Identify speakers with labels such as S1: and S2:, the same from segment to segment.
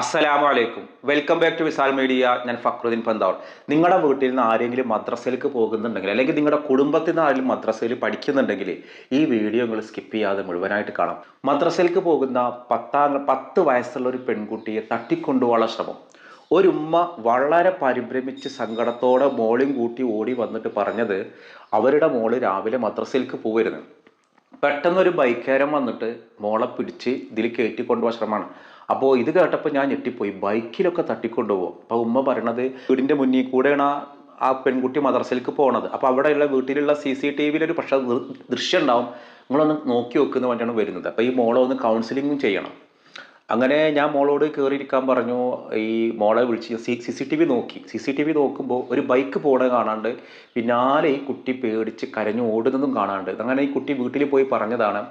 S1: അസ്സലാമു അലൈക്കും welcome back to Visal media. ഞാൻ ഫക്രുദ്ദീൻ പന്താവൾ നിങ്ങളുടെ വീട്ടിൽ നിന്ന് ആരെങ്കിലും മദ്രസയിലേക്ക് പോകുന്നുണ്ടെങ്കിൽ അല്ലെങ്കിൽ നിങ്ങളുടെ കുടുംബത്തിൽ നിന്ന് ആരെങ്കിലും മദ്രസയിൽ പഠിക്കുന്നുണ്ടെങ്കിൽ ഈ വീഡിയോ നിങ്ങൾ സ്കിപ്പ് ചെയ്യാതെ മുഴുവനായിട്ട് കാണാം. മദ്രസയിലേക്ക് പോകുന്ന പത്താം പത്ത് വയസ്സുള്ള ഒരു പെൺകുട്ടിയെ തട്ടിക്കൊണ്ടുപോകാനുള്ള ശ്രമം. ഒരു ഉമ്മ വളരെ പരിഭ്രമിച്ച് സങ്കടത്തോടെ മോളിയും കൂട്ടി ഓടി വന്നിട്ട് പറഞ്ഞത് അവരുടെ മോൾ രാവിലെ മദ്രസയിലേക്ക് പോകരുത് പെട്ടെന്നൊരു ബൈക്കുകാരൻ വന്നിട്ട് മോളെ പിടിച്ച് ഇതിൽ കയറ്റിക്കൊണ്ടുപോകാൻ ശ്രമമാണ്. അപ്പോൾ ഇത് കേട്ടപ്പോൾ ഞാൻ ഞെട്ടിപ്പോയി. ബൈക്കിലൊക്കെ തട്ടിക്കൊണ്ടുപോകും. അപ്പോൾ ഉമ്മ പറയണത് വീടിന്റെ മുന്നിൽ കൂടെയാണ് ആ പെൺകുട്ടി മദ്രസയിലേക്ക് പോകണത് അപ്പോൾ അവിടെയുള്ള വീട്ടിലുള്ള സി സി ടി വിയിൽ ഒരു പക്ഷേ ദൃശ്യം ഉണ്ടാവും. നിങ്ങളൊന്ന് നോക്കി വെക്കുന്ന വേണ്ടിയാണ് വരുന്നത്. അപ്പോൾ ഈ മോളെ ഒന്ന് കൗൺസിലിങ്ങും ചെയ്യണം. അങ്ങനെ ഞാൻ മോളോട് കയറിയിരിക്കാൻ പറഞ്ഞു. ഈ മോളെ വിളിച്ച് സി സി ടി വി നോക്കി. സി സി ടി വി നോക്കുമ്പോൾ ഒരു ബൈക്ക് പോണ കാണാണ്ട് പിന്നാലെ ഈ കുട്ടി പേടിച്ച് കരഞ്ഞു ഓടുന്നതും കാണാണ്ട്. അങ്ങനെ ഈ കുട്ടി വീട്ടിൽ പോയി പറഞ്ഞതാണ്.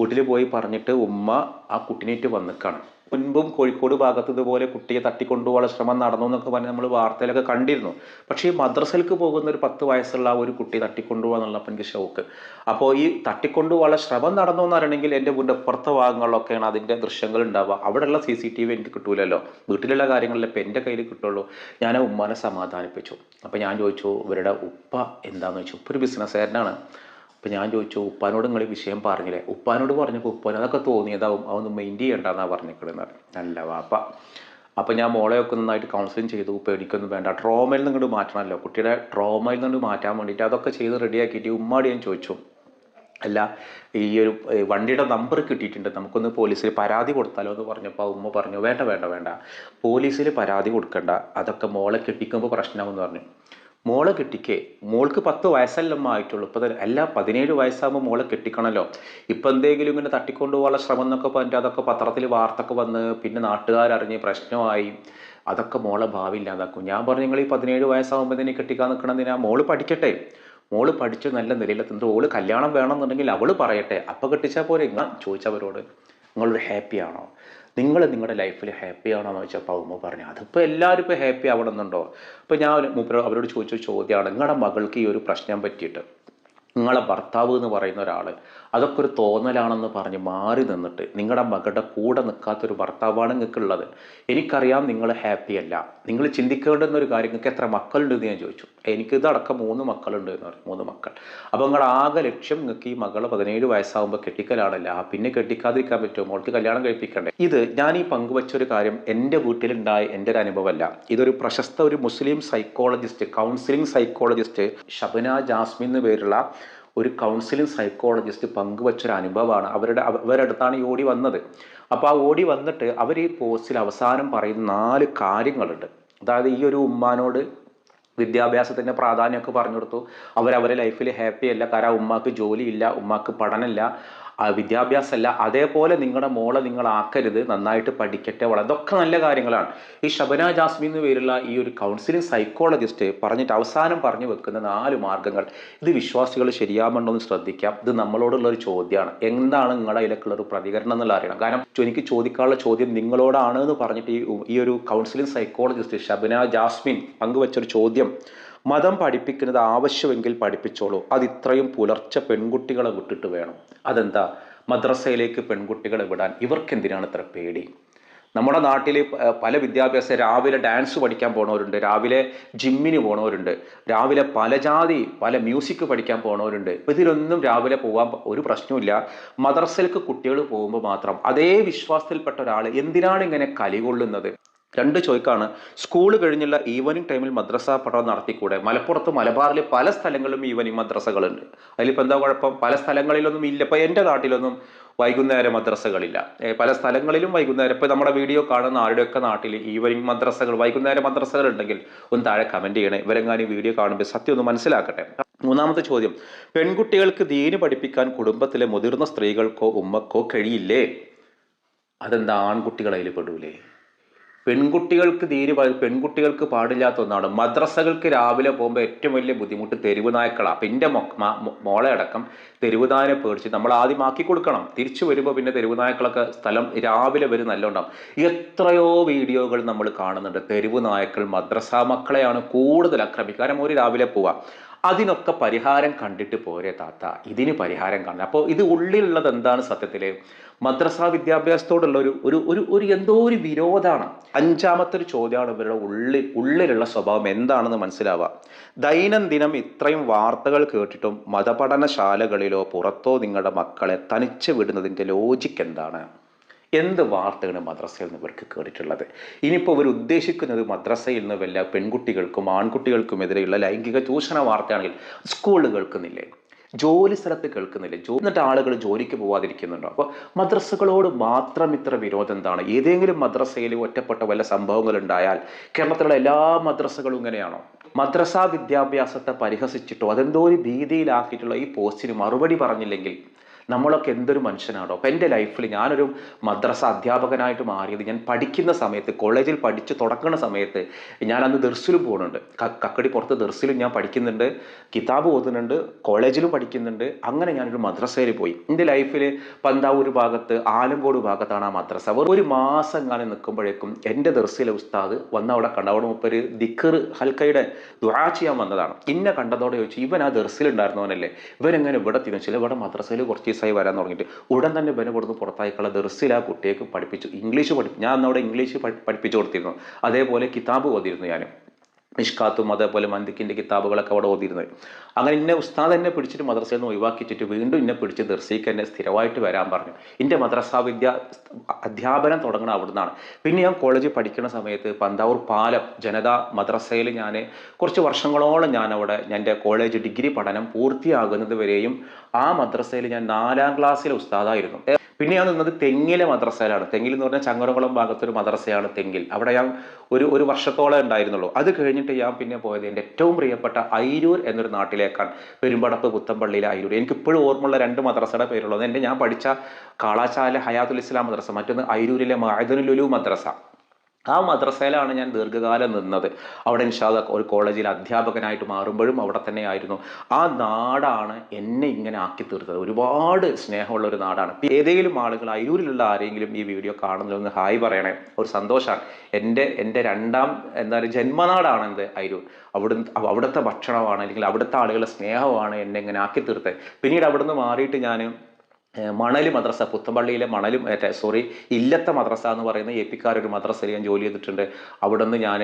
S1: വീട്ടിൽ പോയി പറഞ്ഞിട്ട് ഉമ്മ ആ കുട്ടിനേറ്റ് വന്നിക്കാണ്. മുൻപും കോഴിക്കോട് ഭാഗത്ത് ഇതുപോലെ കുട്ടിയെ തട്ടിക്കൊണ്ടുപോകാനുള്ള ശ്രമം നടന്നു എന്നൊക്കെ പറഞ്ഞ് നമ്മൾ വാർത്തയിലൊക്കെ കണ്ടിരുന്നു. പക്ഷേ ഈ മദ്രസയിലേക്ക് പോകുന്ന ഒരു പത്ത് വയസ്സുള്ള ഒരു കുട്ടി തട്ടിക്കൊണ്ടുപോകാന്നുള്ള എനിക്ക് ഷോക്ക്. അപ്പോൾ ഈ തട്ടിക്കൊണ്ടുപോകാനുള്ള ശ്രമം നടന്നു എന്ന് പറയണമെങ്കിൽ എന്റെ വീടിന്റെ പുറത്തെ ഭാഗങ്ങളിലൊക്കെയാണ് അതിന്റെ ദൃശ്യങ്ങൾ ഉണ്ടാവുക. അവിടെയുള്ള സി സി ടി വി എനിക്ക് കിട്ടൂലല്ലോ. വീട്ടിലുള്ള കാര്യങ്ങളിൽ ഇപ്പം എന്റെ കയ്യിൽ കിട്ടുള്ളൂ. ഞാൻ ഉമ്മാനെ സമാധാനിപ്പിച്ചു. അപ്പോൾ ഞാൻ ചോദിച്ചു ഇവരുടെ ഉപ്പ എന്താണെന്ന് ചോദിച്ചു? ഉപ്പ ഒരു ബിസിനസ്സുകാരനാണ് അപ്പം ഞാൻ ചോദിച്ചു ഉപ്പാനോട് നിങ്ങൾ വിഷയം പറഞ്ഞില്ലേ? ഉപ്പാനോട് പറഞ്ഞപ്പോൾ ഉപ്പാൻ അതൊക്കെ തോന്നിയതാവും അതൊന്നും മെയിന്റ് ചെയ്യണ്ടെന്നാണ് പറഞ്ഞിരിക്കുന്നത് നല്ല വാപ്പ. അപ്പം ഞാൻ മോളെയൊക്കെ നന്നായിട്ട് കൗൺസിലിംഗ് ചെയ്തു പേടിക്കൊന്നും വേണ്ട. ട്രോമയിൽ നിന്ന് ഇങ്ങോട്ട് മാറ്റണമല്ലോ. കുട്ടിയുടെ ട്രോമയിൽ നിന്ന് മാറ്റാൻ വേണ്ടിയിട്ട് അതൊക്കെ ചെയ്ത് റെഡിയാക്കിയിട്ട് ഉമ്മാടി ഞാൻ ചോദിച്ചു. അല്ല ഈ ഒരു വണ്ടിയുടെ നമ്പർ കിട്ടിയിട്ടുണ്ട്. നമുക്കൊന്ന് പോലീസിൽ പരാതി കൊടുത്താലോ എന്ന് പറഞ്ഞപ്പോൾ ഉമ്മ പറഞ്ഞു വേണ്ട വേണ്ട വേണ്ട. പോലീസിൽ പരാതി കൊടുക്കണ്ട. അതൊക്കെ മോളെ കെട്ടിക്കുമ്പോൾ പ്രശ്നമെന്ന് പറഞ്ഞു. മോളെ കെട്ടിക്കേ. മോൾക്ക് പത്ത് വയസ്സല്ലമ്മ ആയിട്ടുള്ളൂ ഇപ്പം അല്ല പതിനേഴ് വയസ്സാകുമ്പോൾ മോളെ കെട്ടിക്കണമല്ലോ ഇപ്പം എന്തെങ്കിലും ഇങ്ങനെ തട്ടിക്കൊണ്ടുപോകാനുള്ള ശ്രമം എന്നൊക്കെ പറഞ്ഞിട്ട് അതൊക്കെ പത്രത്തിൽ വാർത്തൊക്കെ വന്ന് പിന്നെ നാട്ടുകാരറിഞ്ഞ് പ്രശ്നമായി. അതൊക്കെ മോളെ ഭാവി ഇല്ലാതാക്കും. ഞാൻ പറഞ്ഞു നിങ്ങൾ ഈ പതിനേഴ് വയസ്സാകുമ്പോൾ തന്നെ കെട്ടിക്കാൻ നിൽക്കണമെന്നിനാ മോൾ പഠിക്കട്ടെ. മോൾ പഠിച്ച് നല്ല നിലയിലെത്തുന്നത് ഓൾ കല്യാണം വേണമെന്നുണ്ടെങ്കിൽ അവൾ പറയട്ടെ. അപ്പം കെട്ടിച്ചാൽ പോരെ? ഞാൻ ചോദിച്ചവരോട്. നിങ്ങളൊരു ആണോ? നിങ്ങൾ നിങ്ങളുടെ ലൈഫിൽ ഹാപ്പി ആണോ എന്ന് വെച്ചപ്പോൾ ഉമ്മ പറഞ്ഞു അതിപ്പോൾ എല്ലാവരും ഇപ്പോൾ ഹാപ്പി ആവണമെന്നുണ്ടോ? അപ്പോൾ ഞാൻ അവരോട് ചോദിച്ച ചോദ്യമാണ് നിങ്ങളുടെ മകൾക്ക് ഈ ഒരു പ്രശ്നം പറ്റിയിട്ട് നിങ്ങളെ ഭർത്താവ് എന്ന് പറയുന്ന ഒരാൾ അതൊക്കെ ഒരു തോന്നലാണെന്ന് പറഞ്ഞ് മാറി നിന്നിട്ട് നിങ്ങളുടെ മകളുടെ കൂടെ നിൽക്കാത്തൊരു ഭർത്താവാണ് നിങ്ങൾക്കുള്ളത്. എനിക്കറിയാം നിങ്ങൾ ഹാപ്പിയല്ല നിങ്ങൾ ചിന്തിക്കേണ്ടുന്ന ഒരു കാര്യം നിങ്ങൾക്ക് എത്ര മക്കളുണ്ടെന്ന് ഞാൻ ചോദിച്ചു. എനിക്ക് ഇതടക്കം മൂന്ന് മക്കളുണ്ട് എന്ന് പറയും മൂന്ന് മക്കൾ. അപ്പോൾ നിങ്ങളുടെ ആകെ ലക്ഷ്യം നിങ്ങൾക്ക് ഈ മകളെ പതിനേഴ് വയസ്സാകുമ്പോൾ കെട്ടിക്കലാണല്ല? പിന്നെ കെട്ടിക്കാതിരിക്കാൻ പറ്റുമോ? മോൾക്ക് കല്യാണം കഴിപ്പിക്കണ്ടേ? ഇത് ഞാൻ ഈ പങ്കുവച്ചൊരു കാര്യം എന്റെ വീട്ടിലുണ്ടായ എന്റെ ഒരു അനുഭവമല്ല. ഇതൊരു പ്രശസ്ത ഒരു മുസ്ലിം psychologist counselling psychologist Shabana Jasmin എന്ന് പേരുള്ള ഒരു കൗൺസിലിംഗ് സൈക്കോളജിസ്റ്റ് പങ്കുവച്ചൊരു അനുഭവമാണ് അവരുടെ അവരടുത്താണ് ഈ ഓടി വന്നത്. അപ്പോൾ ആ ഓടി വന്നിട്ട് അവർ ഈ പോസ്റ്റിൽ അവസാനം പറയുന്ന നാല് കാര്യങ്ങളുണ്ട്. അതായത് ഈ ഒരു ഉമ്മാനോട് വിദ്യാഭ്യാസത്തിന്റെ പ്രാധാന്യമൊക്കെ പറഞ്ഞു കൊടുത്തു അവരവരെ ലൈഫിൽ ഹാപ്പി അല്ല. കാരണം ഉമ്മാക്ക് ജോലിയില്ല ഉമ്മാക്ക് പഠനമില്ല. വിദ്യാഭ്യാസമല്ല അതേപോലെ നിങ്ങളുടെ മോളെ നിങ്ങൾ ആക്കരുത് നന്നായിട്ട് പഠിക്കട്ടെ വളരെ ഇതൊക്കെ നല്ല കാര്യങ്ങളാണ്. ഈ ഷബന ജാസ്മി എന്ന് പേരുള്ള ഈ ഒരു കൗൺസിലിംഗ് സൈക്കോളജിസ്റ്റ് പറഞ്ഞിട്ട് അവസാനം പറഞ്ഞു വെക്കുന്ന നാല് മാർഗങ്ങൾ. ഇത് വിശ്വാസികൾ ശരിയാവുന്നുണ്ടോ എന്ന് ശ്രദ്ധിക്കാം. ഇത് നമ്മളോടുള്ള ഒരു ചോദ്യമാണ്. എന്താണ് നിങ്ങളുടെ അതിലേക്കുള്ള ഒരു പ്രതികരണം എന്നുള്ള അറിയണം. കാരണം എനിക്ക് ചോദിക്കാനുള്ള ചോദ്യം നിങ്ങളോടാണ് എന്ന് പറഞ്ഞിട്ട് ഈ ഈ ഒരു കൗൺസിലിംഗ് സൈക്കോളജിസ്റ്റ് ഷബന ജാസ്മിൻ പങ്കുവച്ചൊരു ചോദ്യം. മതം പഠിപ്പിക്കുന്നത് ആവശ്യമെങ്കിൽ പഠിപ്പിച്ചോളൂ. അത് ഇത്രയും പുലർച്ചെ പെൺകുട്ടികളെ വിട്ടിട്ട് വേണം. അതെന്താ? മദ്രസയിലേക്ക് പെൺകുട്ടികളെ വിടാൻ ഇവർക്കെന്തിനാണ് ഇത്ര പേടി? നമ്മുടെ നാട്ടിൽ പല വിദ്യാഭ്യാസ രാവിലെ ഡാൻസ് പഠിക്കാൻ പോണവരുണ്ട് രാവിലെ ജിമ്മിന് പോണവരുണ്ട് രാവിലെ പല ജാതി പല മ്യൂസിക് പഠിക്കാൻ പോണവരുണ്ട്. ഇതിലൊന്നും രാവിലെ പോകാൻ ഒരു പ്രശ്നമില്ല മദ്രസയിലേക്ക് കുട്ടികൾ പോകുമ്പോൾ മാത്രം അതേ വിശ്വാസത്തിൽപ്പെട്ട ഒരാൾ എന്തിനാണ് ഇങ്ങനെ കലികൊള്ളുന്നത് രണ്ട് ചോയ്ക്കാണ്. സ്കൂൾ കഴിഞ്ഞുള്ള ഈവനിങ് ടൈമിൽ മദ്രസ പഠനം നടത്തിക്കൂടെ? മലപ്പുറത്ത് മലബാറിലെ പല സ്ഥലങ്ങളിലും ഈവനിങ് മദ്രസകളുണ്ട്. അതിലിപ്പോൾ എന്താ കുഴപ്പം? പല സ്ഥലങ്ങളിലൊന്നും ഇല്ല. ഇപ്പം എന്റെ നാട്ടിലൊന്നും വൈകുന്നേര മദ്രസകളില്ല. പല സ്ഥലങ്ങളിലും വൈകുന്നേരം. ഇപ്പം നമ്മുടെ വീഡിയോ കാണുന്ന ആരുടെയൊക്കെ നാട്ടിൽ ഈവനിങ് മദ്രസകൾ വൈകുന്നേര മദ്രസകൾ ഉണ്ടെങ്കിൽ ഒന്ന് താഴെ കമന്റ് ചെയ്യണേ. ഇവരെങ്ങാനും വീഡിയോ കാണുമ്പോൾ സത്യം ഒന്ന് മനസ്സിലാക്കട്ടെ. മൂന്നാമത്തെ ചോദ്യം. പെൺകുട്ടികൾക്ക് ദീന് പഠിപ്പിക്കാൻ കുടുംബത്തിലെ മുതിർന്ന സ്ത്രീകൾക്കോ ഉമ്മക്കോ കഴിയില്ലേ? അതെന്താ ആൺകുട്ടികളതിൽ പെടൂലേ? പെൺകുട്ടികൾക്ക് തീരെ പെൺകുട്ടികൾക്ക് പാടില്ലാത്ത ഒന്നാണ്. മദ്രസകൾക്ക് രാവിലെ പോകുമ്പോൾ ഏറ്റവും വലിയ ബുദ്ധിമുട്ട് തെരുവ് നായ്ക്കളാണ് അപ്പം മോളെ അടക്കം തെരുവ് നായനെ പേടിച്ച് നമ്മൾ ആദ്യം ആക്കി കൊടുക്കണം. തിരിച്ചു വരുമ്പോൾ പിന്നെ തെരുവ് നായ്ക്കളൊക്കെ സ്ഥലം രാവിലെ വരും നല്ലോണ്ടാവും. എത്രയോ വീഡിയോകൾ നമ്മൾ കാണുന്നുണ്ട്. തെരുവ് നായ്ക്കൾ മദ്രസ മക്കളെയാണ് കൂടുതൽ ആക്രമിക്കുക. കാരണം ഒരു രാവിലെ പോവാം. അതിനൊക്കെ പരിഹാരം കണ്ടിട്ട് പോരെ താത്ത. ഇതിന് പരിഹാരം കാണണം. അപ്പോൾ ഇത് ഉള്ളിലുള്ളത് എന്താണ് സത്യത്തിൽ മദ്രസ വിദ്യാഭ്യാസത്തോടുള്ള ഒരു ഒരു ഒരു ഒരു എന്തോ ഒരു വിരോധമാണ് അഞ്ചാമത്തെ ഒരു ചോദ്യമാണ് ഇവരുടെ ഉള്ളിൽ ഉള്ളിലുള്ള സ്വഭാവം എന്താണെന്ന് മനസ്സിലാവുക. ദൈനംദിനം ഇത്രയും വാർത്തകൾ കേട്ടിട്ടും മതപഠനശാലകളിലോ പുറത്തോ നിങ്ങളുടെ മക്കളെ തനിച്ച് വിടുന്നതിന്റെ ലോജിക്ക് എന്താണ്? എന്ത് വാർത്തയാണ് മദ്രസയിൽ നിന്ന് ഇവർക്ക് കേട്ടിട്ടുള്ളത്? ഇനിയിപ്പോൾ ഇവർ ഉദ്ദേശിക്കുന്നത് മദ്രസയിൽ നിന്ന് വല്ല പെൺകുട്ടികൾക്കും ആൺകുട്ടികൾക്കുമെതിരെയുള്ള ലൈംഗിക ചൂഷണ വാർത്തയാണെങ്കിൽ സ്കൂളിൽ കേൾക്കുന്നില്ലേ? ജോലി സ്ഥലത്ത് കേൾക്കുന്നില്ലേ? എന്നിട്ട് ആളുകൾ ജോലിക്ക് പോവാതിരിക്കുന്നുണ്ടോ? അപ്പോൾ മദ്രസകളോട് മാത്രം ഇത്ര വിരോധം എന്താണ്? ഏതെങ്കിലും മദ്രസയിൽ ഒറ്റപ്പെട്ട വല്ല സംഭവങ്ങൾ ഉണ്ടായാൽ കേരളത്തിലുള്ള എല്ലാ മദ്രസകളും ഇങ്ങനെയാണോ? മദ്രസ വിദ്യാഭ്യാസത്തെ പരിഹസിച്ചിട്ടോ അതെന്തോ ഒരു ഭീതിയിലാക്കിയിട്ടുള്ള ഈ പോസ്റ്റിന് മറുപടി പറഞ്ഞില്ലെങ്കിൽ നമ്മളൊക്കെ എന്തൊരു മനുഷ്യനാണോ? അപ്പം എന്റെ ലൈഫിൽ ഞാനൊരു മദ്രസ അധ്യാപകനായിട്ട് മാറിയത് ഞാൻ പഠിക്കുന്ന സമയത്ത് കോളേജിൽ പഠിച്ച് തുടങ്ങുന്ന സമയത്ത് ഞാൻ അന്ന് ദർസിലും പോകുന്നുണ്ട് കക്കടി പുറത്ത് ദർസിലും ഞാൻ പഠിക്കുന്നുണ്ട് കിതാബ് ഓതുന്നുണ്ട് കോളേജിലും പഠിക്കുന്നുണ്ട്. അങ്ങനെ ഞാനൊരു മദ്രസയിൽ പോയി. എന്റെ ലൈഫിൽ പന്താവൂർ ഭാഗത്ത് ആലങ്കോട് ഭാഗത്താണ് ആ മദ്രസ. ഒരു മാസം എങ്ങനെ നിൽക്കുമ്പോഴേക്കും എന്റെ ദർസിലെ ഉസ്താദ് വന്ന അവിടെ കണ്ട അവിടെ മുപ്പൊരു ദിഖർ ഹൽക്കയുടെ ദുആ ചെയ്യാൻ വന്നതാണ്. ഇന്നെ കണ്ടതോടെ ചോദിച്ചു ഇവൻ ആ ദർസിലുണ്ടായിരുന്നവനല്ലേ ഇവരെങ്ങനെ ഇവിടെ തിരിച്ചില്ല ഇവിടെ മദ്രസയിൽ കുറച്ച് ദിവസമായി വരാൻ തുടങ്ങിയിട്ട് ഉടൻ തന്നെ ബന കൊടുത്ത് പുറത്തായിക്കുള്ള ദർസിൽ ആ കുട്ടിയെ പഠിപ്പിച്ചു. ഇംഗ്ലീഷ് പഠിപ്പിച്ചു ഞാൻ അന്ന് അവിടെ ഇംഗ്ലീഷ് പഠിപ്പിച്ചു കൊടുത്തിരുന്നു. അതേപോലെ കിതാബ് ഓതിയിരുന്നു ഞാൻ മിഷ്കാത്തും അതേപോലെ മന്ദിക്കിന്റെ കിതാബുകളൊക്കെ അവിടെ ഓതിയിരുന്നത്. അങ്ങനെ ഇന്നെ ഉസ്താദ് എന്നെ പിടിച്ചിട്ട് മദ്രസയിൽ നിന്ന് ഒഴിവാക്കിച്ചിട്ട് വീണ്ടും എന്നെ പിടിച്ച് ദർശിക്ക് എന്നെ സ്ഥിരമായിട്ട് വരാൻ പറഞ്ഞു. എന്റെ മദ്രസ വിദ്യ അധ്യാപനം തുടങ്ങണം അവിടുന്നാണ്. പിന്നെ ഞാൻ കോളേജിൽ പഠിക്കുന്ന സമയത്ത് പന്താവൂർ പാലം ജനതാ മദ്രസയിൽ ഞാൻ കുറച്ച് വർഷങ്ങളോളം ഞാൻ അവിടെ എന്റെ കോളേജ് ഡിഗ്രി പഠനം പൂർത്തിയാകുന്നത് വരെയും ആ മദ്രസയിൽ ഞാൻ നാലാം ക്ലാസ്സിലെ ഉസ്താദായിരുന്നു. പിന്നെ ഞാൻ നിന്നത് തെങ്ങിലെ മദ്രസയിലാണ്. തെങ്ങിൽ എന്ന് പറഞ്ഞാൽ ചങ്ങരകുളം ഭാഗത്തൊരു മദ്രസയാണ് തെങ്ങിൽ. അവിടെ ഞാൻ ഒരു ഒരു വർഷത്തോളം ഉണ്ടായിരുന്നുള്ളൂ. അത് കഴിഞ്ഞിട്ട് ഞാൻ പിന്നെ പോയത് എന്റെ ഏറ്റവും പ്രിയപ്പെട്ട അയിരൂർ എന്നൊരു നാട്ടിലേക്കാണ്. പെരുമ്പടപ്പ് പുത്തമ്പള്ളിയിലെ അയിരൂർ. എനിക്ക് ഇപ്പോഴും ഓർമ്മയുള്ള രണ്ട് മദ്രസയുടെ പേരുള്ളത്. എന്റെ ഞാൻ പഠിച്ച കാളാശാല ഹയാത്തുൽ ഇസ്ലാം മദ്രസ മറ്റൊന്ന് അയിരൂരിലെ മഅദനുലുലു മദ്രസ. ആ മദ്രസയിലാണ് ഞാൻ ദീർഘകാലം നിന്നത്. അവിടെ ഇൻഷാദ ഒരു കോളേജിൽ അധ്യാപകനായിട്ട് മാറുമ്പോഴും അവിടെ തന്നെയായിരുന്നു. ആ നാടാണ് എന്നെ ഇങ്ങനെ ആക്കി തീർത്തത്. ഒരുപാട് സ്നേഹമുള്ള ഒരു നാടാണ്. ഏതെങ്കിലും ആളുകൾ അരൂരിലുള്ള ആരെങ്കിലും ഈ വീഡിയോ കാണുന്നതൊന്ന് ഹായ് പറയണേ. ഒരു സന്തോഷമാണ് എന്റെ എന്റെ രണ്ടാം എന്താ പറയുക ജന്മനാടാണ് എന്ത്? അരൂർ. അവിടെ അവിടുത്തെ ഭക്ഷണമാണ് അല്ലെങ്കിൽ അവിടുത്തെ ആളുകളുടെ സ്നേഹമാണ് എന്നെ ഇങ്ങനെ ആക്കി തീർത്തത്. പിന്നീട് അവിടുന്ന് മാറിയിട്ട് ഞാൻ മണൽ മദ്രസ പുത്തമ്പള്ളിയിലെ മണലും സോറി ഇല്ലത്തെ മദ്രസ എന്ന് പറയുന്ന എ പിക്കാർ ഒരു മദ്രസയിൽ ഞാൻ ജോലി ചെയ്തിട്ടുണ്ട്. അവിടെ നിന്ന് ഞാൻ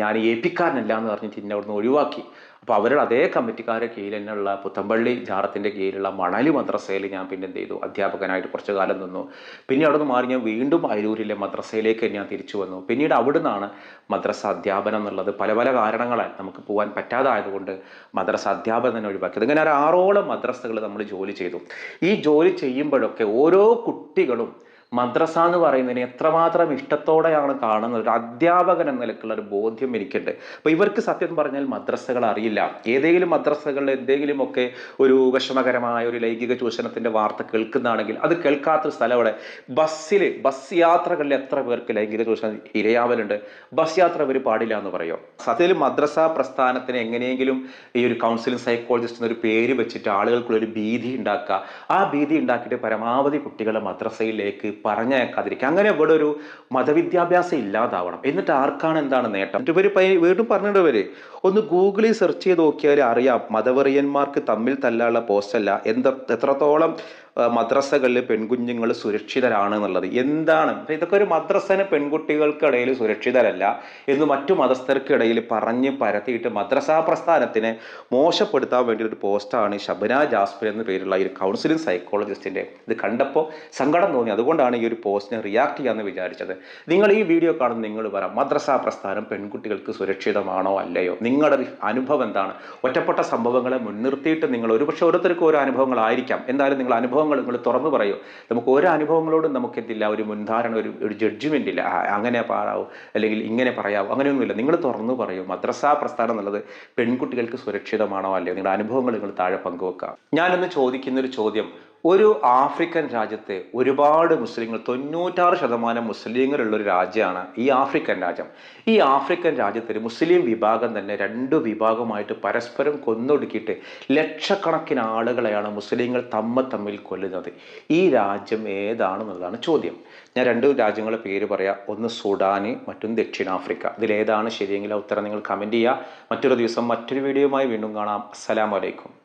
S1: ഞാൻ പിക്കാരനല്ല എന്ന് പറഞ്ഞിട്ട് എന്നെ അവിടുന്ന് ഒഴിവാക്കി. അപ്പോൾ അവരുടെ അതേ കമ്മിറ്റിക്കാരെ തന്നെയുള്ള പുത്തമ്പള്ളി ജാറത്തിന്റെ കീഴിലുള്ള മണലി മദ്രസയിൽ ഞാൻ പിന്നെ എന്ത് ചെയ്തു? അധ്യാപകനായിട്ട് കുറച്ച് കാലം നിന്നു. പിന്നെ അവിടെ നിന്ന് മാറി ഞാൻ വീണ്ടും അരൂരിലെ മദ്രസയിലേക്ക് ഞാൻ തിരിച്ചു വന്നു. പിന്നീട് അവിടെ നിന്നാണ് മദ്രസ അധ്യാപനം എന്നുള്ളത് പല പല കാരണങ്ങളാൽ നമുക്ക് പോകാൻ പറ്റാതായതുകൊണ്ട് മദ്രസ അധ്യാപനം തന്നെ ഒഴിവാക്കിയത്. ഇങ്ങനെ ഒരു ആറോളം മദ്രസകൾ നമ്മൾ ജോലി ചെയ്തു. ഈ ജോലി ചെയ്യുമ്പോഴൊക്കെ ഓരോ കുട്ടികളും മദ്രസ എന്ന് പറയുന്നതിന് എത്രമാത്രം ഇഷ്ടത്തോടെയാണ് കാണുന്നത്? ഒരു അധ്യാപകൻ എന്ന നിലക്കുള്ള ഒരു ബോധ്യം എനിക്കുണ്ട്. അപ്പോൾ ഇവർക്ക് സത്യം പറഞ്ഞാൽ മദ്രസകൾ അറിയില്ല. ഏതെങ്കിലും മദ്രസകളിൽ എന്തെങ്കിലുമൊക്കെ ഒരു വിഷമകരമായ ഒരു ലൈംഗിക ചൂഷണത്തിന്റെ വാർത്ത കേൾക്കുന്നതാണെങ്കിൽ അത് കേൾക്കാത്ത സ്ഥലം അവിടെ. ബസ്സിൽ ബസ് യാത്രകളിൽ എത്ര പേർക്ക് ലൈംഗിക ചൂഷണം ഇരയാവലുണ്ട്? ബസ് യാത്ര ഇവർ പാടില്ല എന്ന് പറയോ? സത്യത്തിൽ മദ്രസ പ്രസ്ഥാനത്തിന് എങ്ങനെയെങ്കിലും ഈ ഒരു കൗൺസിലിംഗ് സൈക്കോളജിസ്റ്റ് എന്നൊരു പേര് വെച്ചിട്ട് ആളുകൾക്കുള്ള ഒരു ഭീതി ഉണ്ടാക്കുക. ആ ഭീതി ഉണ്ടാക്കിയിട്ട് പരമാവധി കുട്ടികളെ മദ്രസയിലേക്ക് പറഞ്ഞയക്കാതിരിക്കുക. അങ്ങനെ ഇവിടെ ഒരു മതവിദ്യാഭ്യാസം ഇല്ലാതാവണം. എന്നിട്ട് ആർക്കാണ് എന്താണ് നേട്ടം? ഇവർ വീണ്ടും ഇവർ ഒന്ന് ഗൂഗിളിൽ സെർച്ച് ചെയ്ത് നോക്കിയാൽ അറിയാം മതവെറിയന്മാർക്ക് തമ്മിൽ തല്ലാനുള്ള പോസ്റ്റല്ല. എന്ത എത്രത്തോളം മദ്രസകളിൽ പെൺകുഞ്ഞുങ്ങൾ സുരക്ഷിതരാണ് എന്നുള്ളത്. എന്താണ്? ഇതൊക്കെ ഒരു മദ്രസന് പെൺകുട്ടികൾക്കിടയിൽ സുരക്ഷിതരല്ല എന്ന് മറ്റു മതസ്ഥർക്കിടയിൽ പറഞ്ഞ് പരത്തിയിട്ട് മദ്രസാ പ്രസ്ഥാനത്തിനെ മോശപ്പെടുത്താൻ വേണ്ടി ഒരു പോസ്റ്റാണ് ഷബന ജാസ്പർ എന്ന പേരുള്ള ഒരു കൗൺസിലിംഗ് സൈക്കോളജിസ്റ്റിന്റെ ഇത് കണ്ടപ്പോൾ സങ്കടം തോന്നി. അതുകൊണ്ടാണ് ഈ ഒരു പോസ്റ്റിനെ റിയാക്ട് ചെയ്യാമെന്ന് വിചാരിച്ചത്. നിങ്ങൾ ഈ വീഡിയോ കാണുന്ന നിങ്ങൾ പറ മദ്രസാ പ്രസ്ഥാനം പെൺകുട്ടികൾക്ക് സുരക്ഷിതമാണോ അല്ലയോ? നിങ്ങളുടെ അനുഭവം എന്താണ്? ഒറ്റപ്പെട്ട സംഭവങ്ങളെ മുൻനിർത്തിയിട്ട് നിങ്ങൾ ഒരുപക്ഷെ ഓരോരുത്തർക്കും ഓരോ അനുഭവങ്ങളായിരിക്കാം. എന്തായാലും നിങ്ങൾ അനുഭവങ്ങൾ നിങ്ങൾ തുറന്നു പറയൂ. നമുക്ക് ഓരോ അനുഭവങ്ങളോടും നമുക്ക് എന്തില്ല ഒരു മുൻധാരണ ഒരു ഒരു ജഡ്ജ്മെന്റ് ഇല്ല. അങ്ങനെ പാടാവൂ അല്ലെങ്കിൽ ഇങ്ങനെ പറയാവോ. അങ്ങനെയൊന്നുമില്ല. നിങ്ങൾ തുറന്നു പറയൂ. മദ്രസാ പ്രസ്ഥാനം എന്നുള്ളത് പെൺകുട്ടികൾക്ക് സുരക്ഷിതമാണോ? അല്ലയോ നിങ്ങളുടെ അനുഭവങ്ങൾ നിങ്ങൾ താഴെ പങ്കുവെക്കുക ഞാനൊന്ന് ചോദിക്കുന്ന ഒരു ചോദ്യം. ഒരു ആഫ്രിക്കൻ രാജ്യത്തെ ഒരുപാട് മുസ്ലിങ്ങൾ തൊണ്ണൂറ്റാറ് ശതമാനം മുസ്ലിങ്ങളുള്ള ഒരു രാജ്യമാണ് ഈ ആഫ്രിക്കൻ രാജ്യം. ഈ ആഫ്രിക്കൻ രാജ്യത്തിൽ മുസ്ലിം വിഭാഗം തന്നെ രണ്ട് വിഭാഗമായിട്ട് പരസ്പരം കൊന്നൊടുക്കിയിട്ട് ലക്ഷക്കണക്കിന് ആളുകളെയാണ് മുസ്ലിങ്ങൾ തമ്മ തമ്മിൽ കൊല്ലുന്നത്. ഈ രാജ്യം ഏതാണെന്നുള്ളതാണ് ചോദ്യം. ഞാൻ രണ്ട് രാജ്യങ്ങളുടെ പേര് പറയാം. ഒന്ന് സുഡാന് മറ്റൊന്ന് ദക്ഷിണാഫ്രിക്ക. ഇതിലേതാണ് ശരിയെങ്കിൽ ഉത്തരം നിങ്ങൾ കമന്റ് ചെയ്യുക. മറ്റൊരു ദിവസം മറ്റൊരു വീഡിയോയുമായി വീണ്ടും കാണാം. അസ്സലാമലൈക്കും